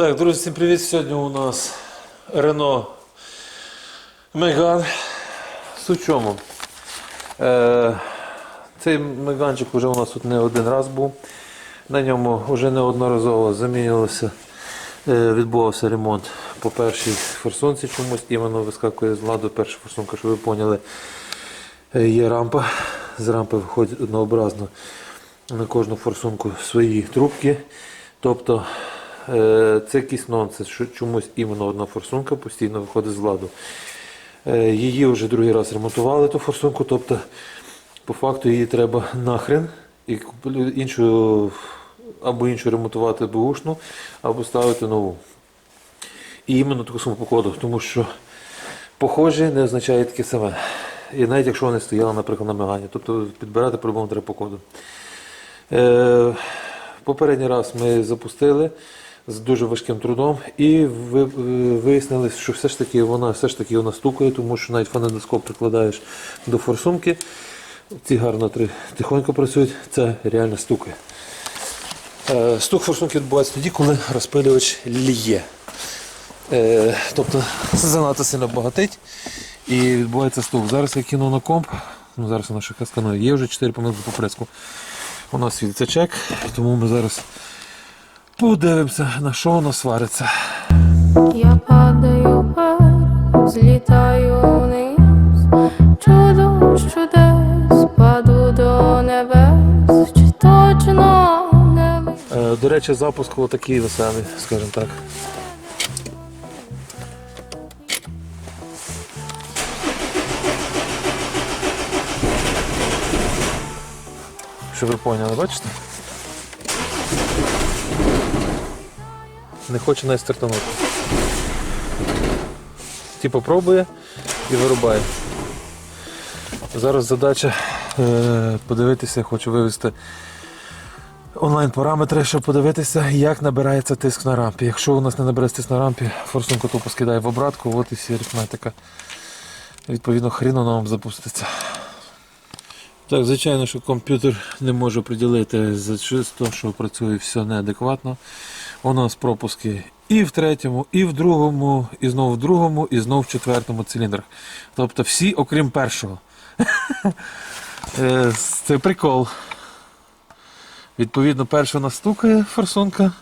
Так, друзі, всім привіт. Сьогодні у нас Рено Меган. Суть в чому? Е, цей меганчик вже у нас тут не один раз був. На ньому вже неодноразово замінювався, е, відбувався ремонт по першій форсунці чомусь. Іменно вискакує з ладу перша форсунка, щоб ви поняли. Е, Є рампа. З рампи виходить однообразно на кожну форсунку свої трубки. Тобто це якийсь нонсенс, що чомусь іменно одна форсунка постійно виходить з ладу. Е, Її вже другий раз ремонтували ту форсунку, тобто по факту її треба нахрен і іншу або іншу ремонтувати бушну, або ставити нову. І іменно таку саму по коду, тому що похожі не означає таке саме. І навіть якщо вони стояли, наприклад, на мегані. Тобто підбирати по-любому треба по коду. Е, попередній раз ми запустили з дуже важким трудом і ви- е, вияснили, що все ж таки вона все ж таки вона стукає, тому що навіть фонендоскоп прикладаєш до форсунки. Ці гарно три- тихонько працюють, це реально стукає. Е, Стук форсунки відбувається тоді, коли розпилювач ліє. Е, тобто занадто сильно багатить і відбувається стук. Зараз я кину на комп, ну зараз ще сканує, є вже 4 помилки по преску. У нас світиться чек, тому ми зараз подивимося, на що воно свариться. Я падаю вверх, злітаю вниз, чудо чудес, паду до небес, чи точно не Е, До речі, запуск такий веселий, скажімо так. Що ви поняли, бачите? Не хоче навіть стартанути. Типу пробує і вирубає. Зараз задача е, подивитися, хочу вивести онлайн-параметри, щоб подивитися, як набирається тиск на рампі. Якщо у нас не набереться тиск на рампі, форсунку тупо скидає в обратку, от і всі арифметика. Відповідно, хрін воно вам запуститься. Так, звичайно, що комп'ютер не може приділити за чисто, що працює все неадекватно. У нас пропуски і в третьому, і в другому, і знову в другому, і знову в четвертому циліндрах. Тобто всі, окрім першого. Е, Це прикол. Відповідно, перша нас стукає форсунка.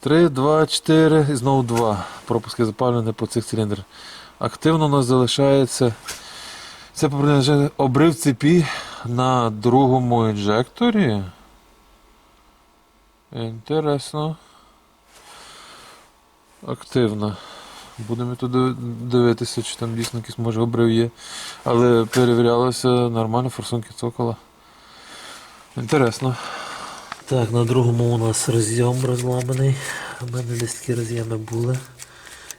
3, 2, 4 і знову 2. Пропуски запалені по цих циліндрах. Активно у нас залишається. Це обрив цепі на другому інжекторі. Інтересно. Активно. Будемо туди дивитися, чи там дійсно якийсь може обрив є. Але перевірялося нормально, форсунки цокола. Інтересно. Так, на другому у нас роз'єм розламаний. У мене десь такі роз'єми були.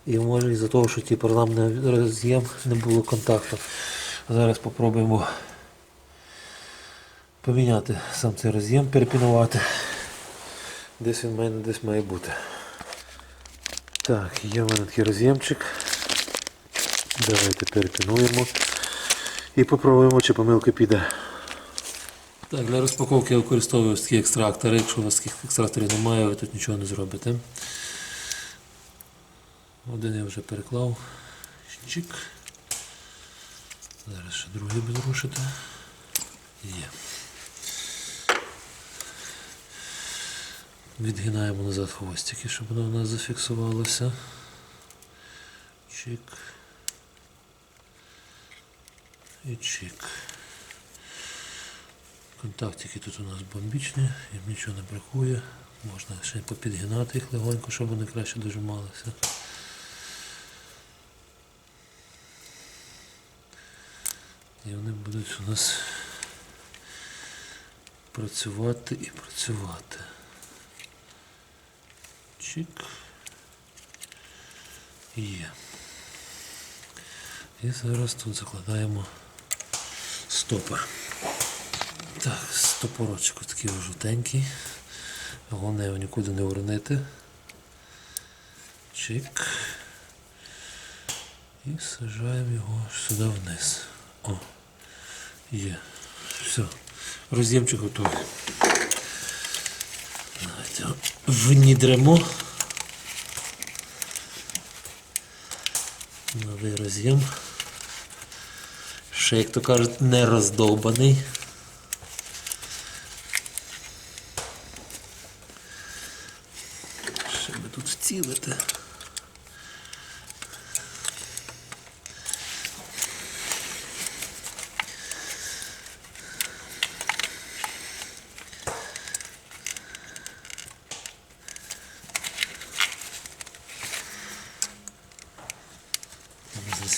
І може із-за того, що типу, розламаний роз'єм не було контакту. Зараз спробуємо поміняти сам цей роз'єм, перепінувати. Десь він в мене десь має бути. Так, є в мене такий роз'ємчик. Давайте перепінуємо. І попробуємо, чи помилка піде. Так, для розпаковки я використовую такі екстрактори. Якщо у вас таких екстракторів немає, ви тут нічого не зробите. Один я вже переклав. Чик. Зараз ще другий буду рушити. Є. Відгинаємо назад хвостики, щоб воно у нас зафіксувалося. Чик. І чик. Контактики тут у нас бомбічні, їм нічого не бракує. Можна ще попідгинати їх легонько, щоб вони краще дожималися. І вони будуть у нас працювати і працювати. Чик. Є. І зараз тут закладаємо стопор. Так, стопорочок такий жовтенький. Головне його нікуди не уронити. Чик. І сажаємо його сюди вниз. О, є. Все. Роз'ємчик готовий. Давайте внідремо. Новий роз'єм. Ще, як то кажуть, не роздовбаний. Ще би тут вцілити.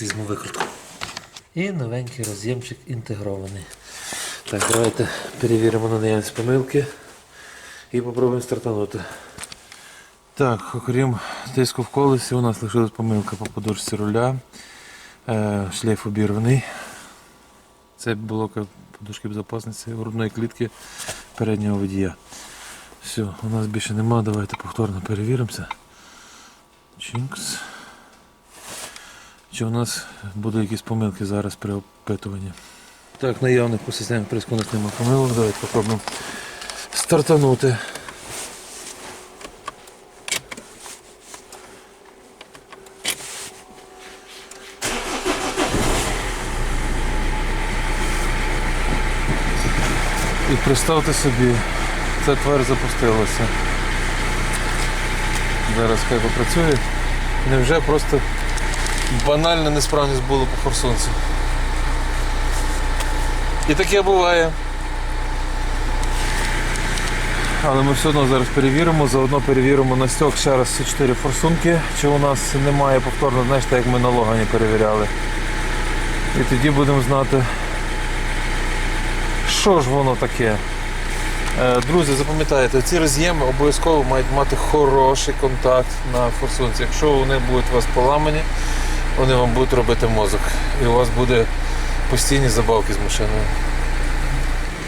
Зараз візьму викрутку. І новенький роз'ємчик інтегрований. Так, давайте перевіримо на наявність помилки і попробуємо стартанути. Так, окрім тиску в колесі, у нас лишилась помилка по подушці руля. Е, шлейф обірваний. Це блока подушки безпечності грудної клітки переднього водія. Все, у нас більше нема, давайте повторно перевіримося. Чінкс. Чи у нас будуть якісь помилки зараз при опитуванні? Так, наявних по системі приску у немає помилок. Давайте попробуємо стартанути. І представте собі, ця тварь запустилася. Зараз хай попрацює. Невже просто банальна несправність була по форсунцю. І таке буває. Але ми все одно зараз перевіримо, заодно перевіримо на стьок ще раз всі чотири форсунки, чи у нас немає повторно, знаєш, так як ми на Логані перевіряли. І тоді будемо знати, що ж воно таке. Е, Друзі, запам'ятайте, ці роз'єми обов'язково мають мати хороший контакт на форсунці. Якщо вони будуть у вас поламані, вони вам будуть робити мозок. І у вас буде постійні забавки з машиною.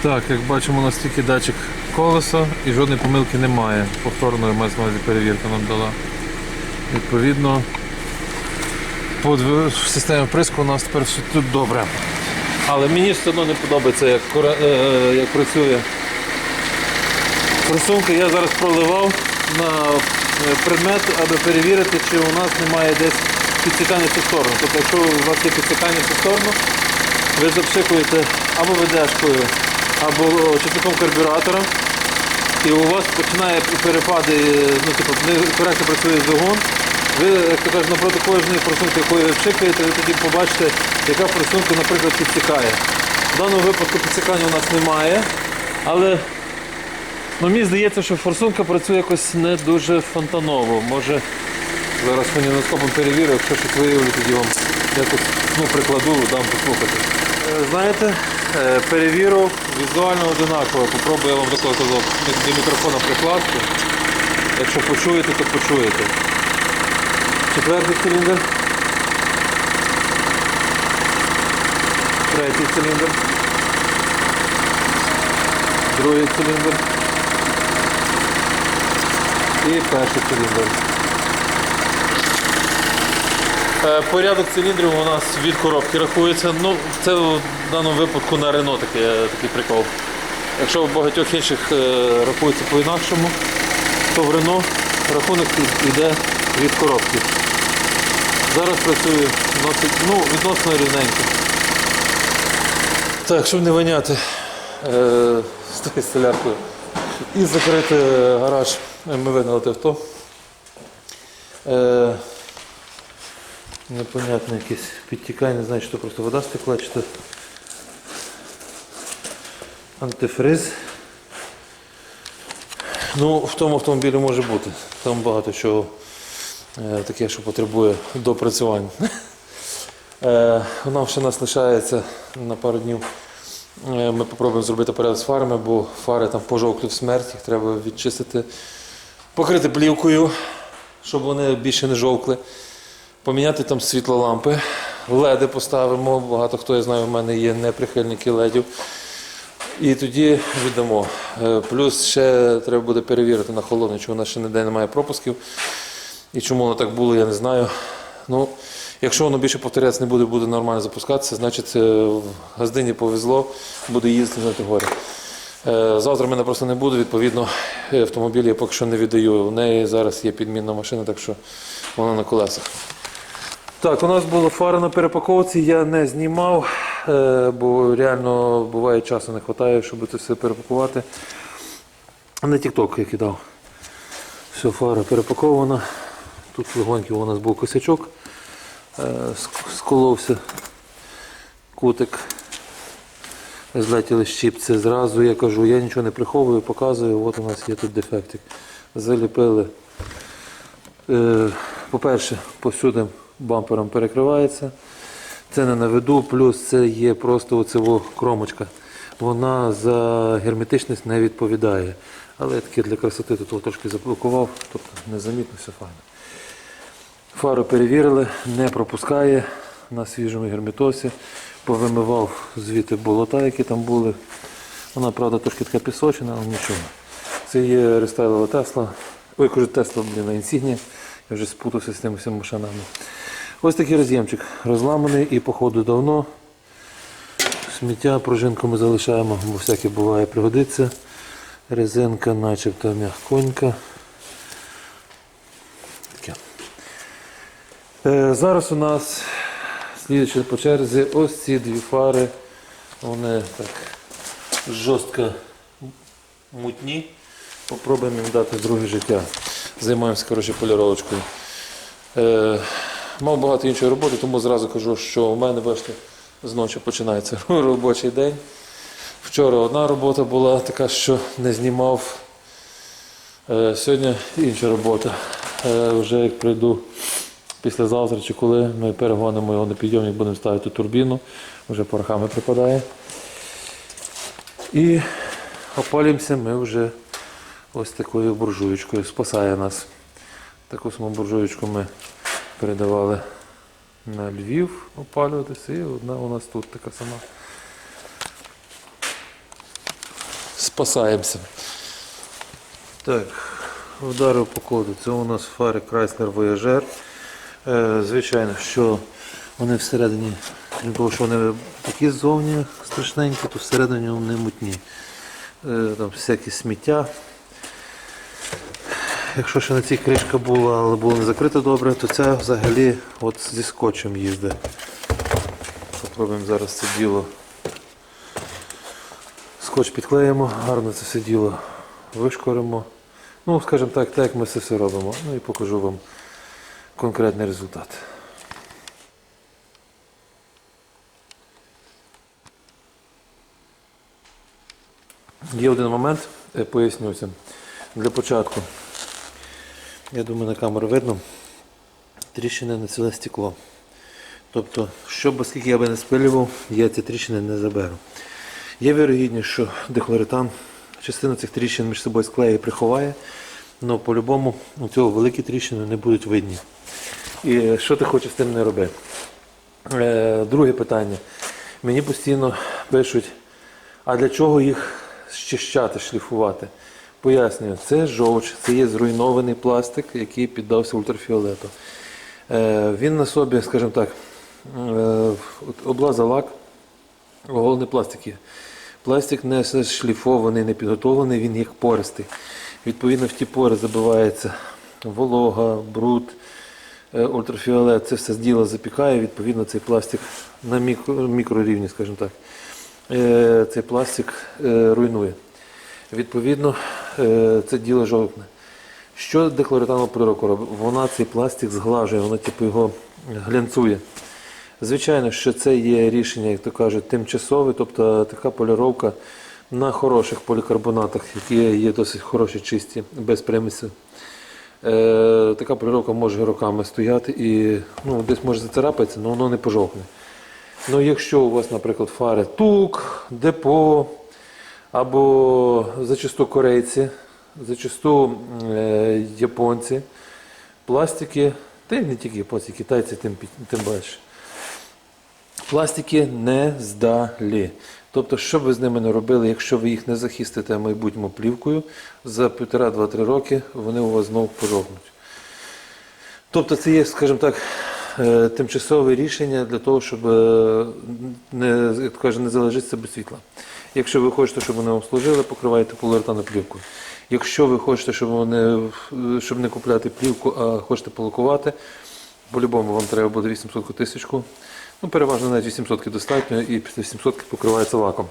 Так, як бачимо, у нас тільки датчик колеса і жодної помилки немає. Повторної увазі перевірка нам дала. Відповідно, по системі приску у нас тепер все тут добре. Але мені все одно не подобається, як, кора- е, е, як працює форсунка. Я зараз проливав на е, предмет, аби перевірити, чи у нас немає десь підсікання цю сторону. Тобто, якщо у вас є підсікання цю сторону, ви запшикуєте або ведешкою, або часником карбюратора, і у вас починає перепади, ну, типу, коректно працює двигун. Ви, як то кажуть, напроти кожної форсунки, якою ви вшикаєте, ви тоді побачите, яка форсунка, наприклад, підсікає. В даному випадку підсікання у нас немає, але ну, мені здається, що форсунка працює якось не дуже фонтаново. Може, зараз фоніноскопом перевірю, якщо щось виявлю, тоді вам якось ну, прикладу, дам послухати. Е, Знаєте, е, перевірив візуально одинаково. Попробую я вам такого казав до мікрофона прикладку. Якщо почуєте, то почуєте. Четвертий циліндр. Третій циліндр. Другий циліндр. І перший циліндр. Е, Порядок циліндрів у нас від коробки рахується. Ну, це в даному випадку на Рено таке, такий прикол. Якщо в багатьох інших е, рахується по-інакшому, то в Рено рахунок йде від коробки. Зараз працює ну, відносно рівненько. Так, щоб не виняти е, з тією столяркою і закрити гараж, ми вигнали авто. Непонятне якесь підтікання, не знаю, чи то просто вода стекла, чи то антифриз. Ну, в тому автомобілі може бути. Там багато чого е, таке, що потребує допрацювань. Е, нам ще нас лишається на пару днів. Е, Ми спробуємо зробити порядок з фарами, бо фари там пожовкли в смерть, їх треба відчистити, покрити плівкою, щоб вони більше не жовкли. Поміняти там світлолампи, леди поставимо. Багато хто я знаю, в мене є неприхильники ледів. І тоді віддамо. Е, Плюс ще треба буде перевірити на холодне, чи вона ще ніде немає пропусків. І чому воно так було, я не знаю. Ну, якщо воно більше повторятися не буде, буде нормально запускатися, значить е, в газдині повезло, буде їздити на горі. Е, Завтра мене просто не буде, відповідно, автомобіль я поки що не віддаю. У неї зараз є підмінна машина, так що вона на колесах. Так, у нас була фара на перепаковці, я не знімав, е, бо реально буває часу не вистачає, щоб це все перепакувати. Не тік-ток я кидав. Все, фара перепакована. Тут легонький у нас був косячок, е, ск- сколовся кутик. Злетіли щіпці зразу, я кажу, я нічого не приховую, показую, от у нас є тут дефектик. Заліпили. Е, По-перше, повсюди бампером перекривається. Це не на виду, плюс це є просто оцево кромочка. Вона за герметичність не відповідає. Але я таки для красоти тут трошки заблокував, тобто незамітно все файно. Фару перевірили, не пропускає на свіжому герметосі. Повимивав звідти болота, які там були. Вона, правда, трошки така пісочена, але нічого. Це є рестайлова Тесла. Ой, кажу, Тесла, блін, інсігнія. Я вже спутався з тими всіма машинами. Ось такий роз'ємчик розламаний і, походу, давно. Сміття пружинку ми залишаємо, бо всяке буває пригодиться. Резинка начебто м'ягконька. Таке. Е, зараз у нас слідуючи по черзі ось ці дві фари. Вони так жорстко мутні. Попробуємо їм дати друге життя. Займаємося коротше, поліровочкою. Е, мав багато іншої роботи, тому зразу кажу, що у мене бачите, з ночі починається робочий день. Вчора одна робота була така, що не знімав. Е, сьогодні інша робота. Е, вже як прийду післязавтра чи коли ми перегонимо його на підйомник, будемо ставити турбіну, вже порохами припадає. І опалюємося ми вже ось такою буржуєчкою. Спасає нас. Таку саму буржуєчку ми передавали на Львів опалюватися, і одна у нас тут така сама. Спасаємося. Так, вдарив по коду. Це у нас фари Chrysler Voyager. Е, звичайно, що вони всередині, крім того, що вони такі ззовні страшненькі, то всередині вони мутні. Е, там всякі сміття. Якщо ще на цій кришка була, але була не закрита добре, то це взагалі от зі скотчем їздить. Попробуємо зараз це діло. Скотч підклеїмо, гарно це все діло вишкоримо. Ну, скажімо так, так як ми це все робимо. Ну і покажу вам конкретний результат. Є один момент, е, пояснюся. Для початку, я думаю, на камеру видно, тріщини на ціле стекло. Тобто, що б скільки я би не спилював, я ці тріщини не заберу. Є вірогідність, що дехлоритан частину цих тріщин між собою склеє і приховає, але по-любому у цього великі тріщини не будуть видні. І що ти хочеш з тим не робити? Е, друге питання. Мені постійно пишуть, а для чого їх щищати, шліфувати? Пояснюю, це жовч, це є зруйнований пластик, який піддався ультрафіолету. Е, він на собі, скажімо так, е, облаза лак, оголений пластик є. Пластик не шліфований, не підготовлений, він як пористий. Відповідно, в ті пори забивається волога, бруд, е, ультрафіолет, це все діло запікає, відповідно, цей пластик на мікро, мікрорівні, скажімо так, цей пластик руйнує. Відповідно, це діло жовтне. Що дехлоританова поліровка робить? Вона цей пластик зглажує, вона типу його глянцує. Звичайно, що це є рішення, як то кажуть, тимчасове, тобто така поліровка на хороших полікарбонатах, які є досить хороші, чисті, без примісів. Е, така поліровка може роками стояти і ну, десь може зацарапатися, але воно не пожовкне. Ну, якщо у вас, наприклад, фари тук, депо або зачасту корейці, зачасту е, японці, пластики, та й не тільки японці, китайці тим, тим більше. Пластики не здалі. Тобто, що б ви з ними не робили, якщо ви їх не захистите майбутньому плівкою, за 1,5-2-3 роки вони у вас знову пожовкнуть. Тобто це є, скажімо так, е, тимчасове рішення для того, щоб е, не, як то не залежитися без світла. Якщо ви хочете, щоб вони вам служили, покривайте полуретановою плівкою. Якщо ви хочете, щоб вони щоб не купляти плівку, а хочете полакувати, по-любому вам треба буде 800 тисячку. Ну, переважно навіть 800 достатньо і після 800 покривається лаком.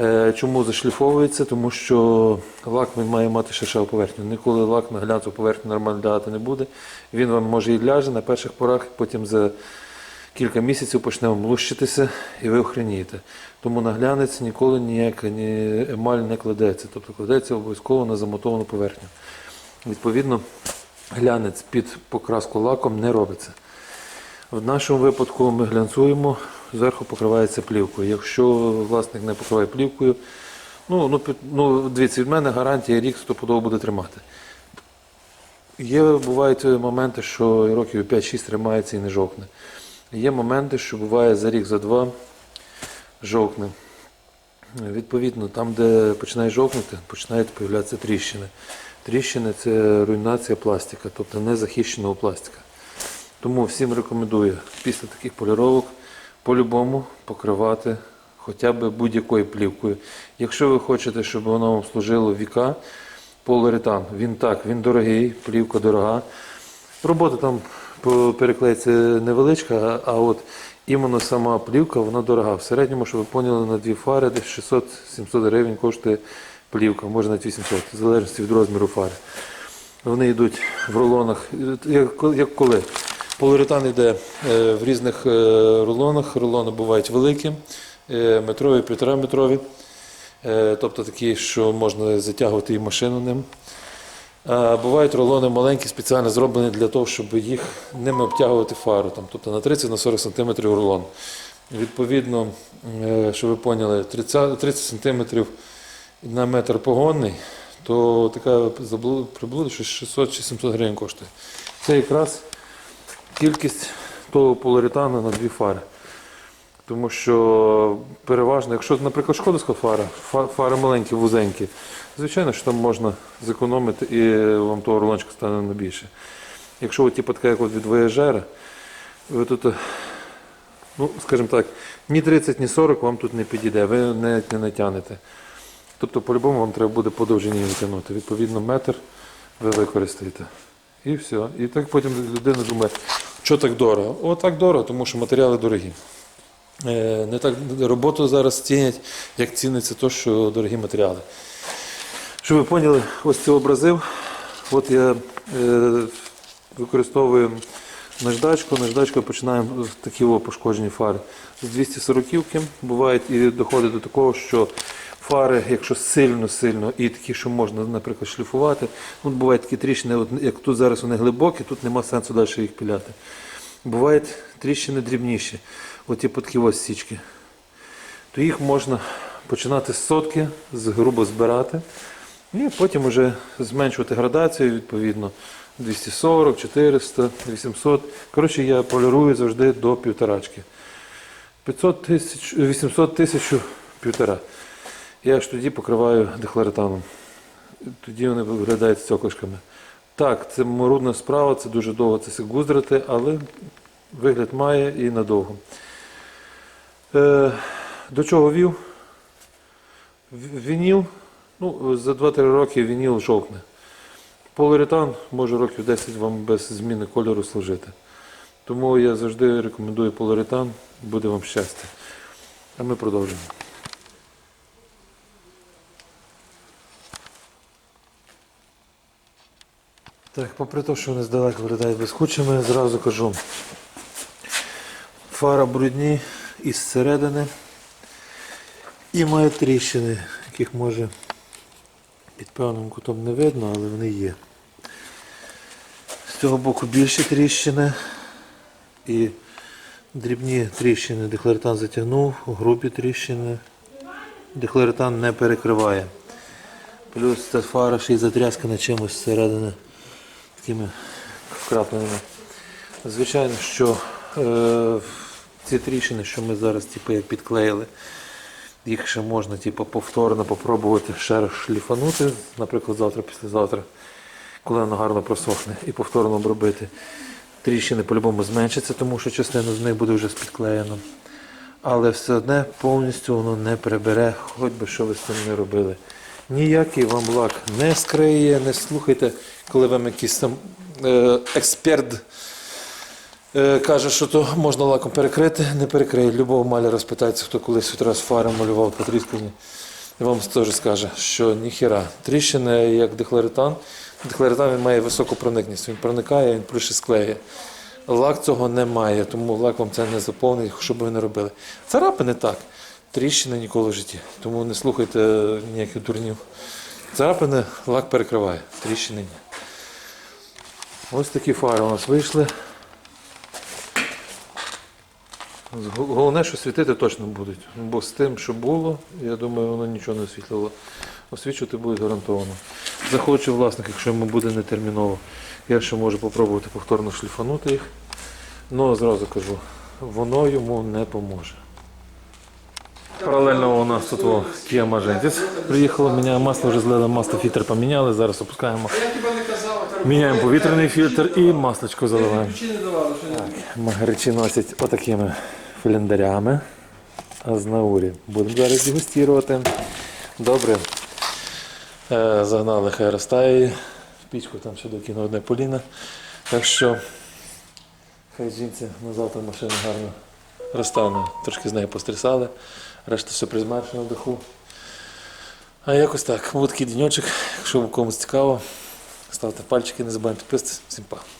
Е, Чому зашліфовується? Тому що лак він має мати шершаву поверхню. Ніколи лак на глянцеву поверхню нормально лягати не буде. Він вам може і ляже на перших порах, потім за кілька місяців почне вам лущитися і ви охренієте. Тому на глянець ніколи ніяка ні емаль не кладеться. Тобто кладеться обов'язково на замотовану поверхню. Відповідно, глянець під покраску лаком не робиться. В нашому випадку ми глянцуємо, зверху покривається плівкою. Якщо власник не покриває плівкою, ну, ну, ну дивіться, від мене гарантія рік стопудово буде тримати. Є, бувають моменти, що років 5-6 тримається і не жовкне. Є моменти, що буває за рік, за два жовкне. Відповідно, там, де починає жовкнути, починають з'являтися тріщини. Тріщини це руйнація пластика, тобто незахищеного пластика. Тому всім рекомендую після таких поліровок по-любому покривати хоча б будь-якою плівкою. Якщо ви хочете, щоб воно вам служило віка, полуретан, він так, він дорогий, плівка дорога. Робота там по переклейці невеличка, а от іменно сама плівка, вона дорога. В середньому, щоб ви поняли, на дві фари десь 600-700 гривень коштує плівка, може навіть 800, в залежності від розміру фари. Вони йдуть в рулонах, як, коли. Поліуретан йде е, в різних е, рулонах. Рулони бувають великі, е, метрові, півтора метрові. Тобто такі, що можна затягувати і машину ним. А бувають рулони маленькі, спеціально зроблені для того, щоб їх ними обтягувати фару. Там, тобто на 30-40 см рулон. Відповідно, е, щоб ви поняли, 30, 30 см на метр погонний, то така приблуда щось 600 чи 700 гривень коштує. Це якраз кількість того поліуретану на дві фари. Тому що переважно, якщо, наприклад, шкодовська фара, фари маленькі, вузенькі, звичайно, що там можна зекономити і вам того рулончика стане на більше. Якщо от, типу, така, як от від Voyager, ви тут, е, ну, скажімо так, ні 30, ні 40 вам тут не підійде, ви навіть не натягнете. Тобто, по-любому вам треба буде по довжині натягнути. Відповідно, метр ви використаєте. І все. І так потім людина думає, що так дорого? О, так дорого, тому що матеріали дорогі. Е, Не так роботу зараз цінять, як ціниться то, що дорогі матеріали. Щоб ви поняли, ось ці образив. От я е, використовую наждачку. Наждачкою починаємо з такі пошкоджені фари. З 240-ки бувають і доходить до такого, що фари, якщо сильно-сильно, і такі, що можна, наприклад, шліфувати, ну, бувають такі тріщини, от, як тут зараз вони глибокі, тут нема сенсу далі їх піляти. Бувають тріщини дрібніші, от типу такі ось січки. То їх можна починати з сотки, з грубо збирати, і потім вже зменшувати градацію, відповідно, 240, 400, 800. Коротше, я полірую завжди до півторачки. 500 тисяч, 800 тисяч півтора. Я ж тоді покриваю дехлоретаном. Тоді вони виглядають стеклишками. Так, це марудна справа, це дуже довго це гуздрити, але вигляд має і надовго. Е, до чого вів? В- Вініл, ну, за 2-3 роки вініл жовкне. Поліуретан може років 10 вам без зміни кольору служити. Тому я завжди рекомендую поліуретан, буде вам щастя. А ми продовжимо. Так, попри те, що вони здалеку виглядають безхучими, зразу кажу. Фара брудні із середини і має тріщини, яких може під певним кутом не видно, але вони є. З цього боку більші тріщини і дрібні тріщини дехлоретан затягнув, грубі тріщини дехлоретан не перекриває. Плюс ця фара ще й затряскана чимось зсередини такими вкрапленими. Звичайно, що е, ці тріщини, що ми зараз типу, як підклеїли, їх ще можна типу, повторно попробувати ще раз шліфанути, наприклад, завтра, післязавтра, коли воно гарно просохне, і повторно обробити. Тріщини по-любому зменшаться, тому що частина з них буде вже підклеєна. але все одне повністю воно не прибере, хоч би що ви з цим не робили. Ніякий вам лак не скриє, не слухайте, коли вам якийсь там е, експерт каже, що то можна лаком перекрити, не перекриє. Любого маляра спитається, хто колись раз фари малював потріскані. І вам теж скаже, що ніхіра. Тріщини як дехлоретан. Дехлоретан він має високу проникність. Він проникає, він плюше склеє. Лак цього не має, тому лак вам це не заповнить, що б ви не робили. Царапини так. Тріщини ніколи в житті. Тому не слухайте ніяких дурнів. Царапини лак перекриває, тріщини ні. Ось такі фари у нас вийшли. З- Головне, що світити точно будуть. Бо з тим, що було, я думаю, воно нічого не освітлило. Освічувати буде гарантовано. Захоче власник, якщо йому буде нетерміново, я ще можу попробувати повторно шліфанути їх. Ну, зразу кажу, воно йому не поможе. Паралельно у нас тут о, Kia Magentis. Приїхало, міняє масло, вже злили масло, фільтр поміняли. Зараз опускаємо. Міняємо повітряний фільтр і масличко заливаємо. Магаричі носять отакими філендарями. А з наурі. Будемо зараз дегустувати. Добре. Е, загнали, хай розтає. її. В пічку там ще докину одне поліна. Так що хай жінці на завтра машина гарно розтане. Трошки з нею пострісали. Решта все призмершено в даху. А якось так. Був такий денечок. Якщо вам комусь цікаво, ставте пальчики, не забудьте підписатися. Всім па.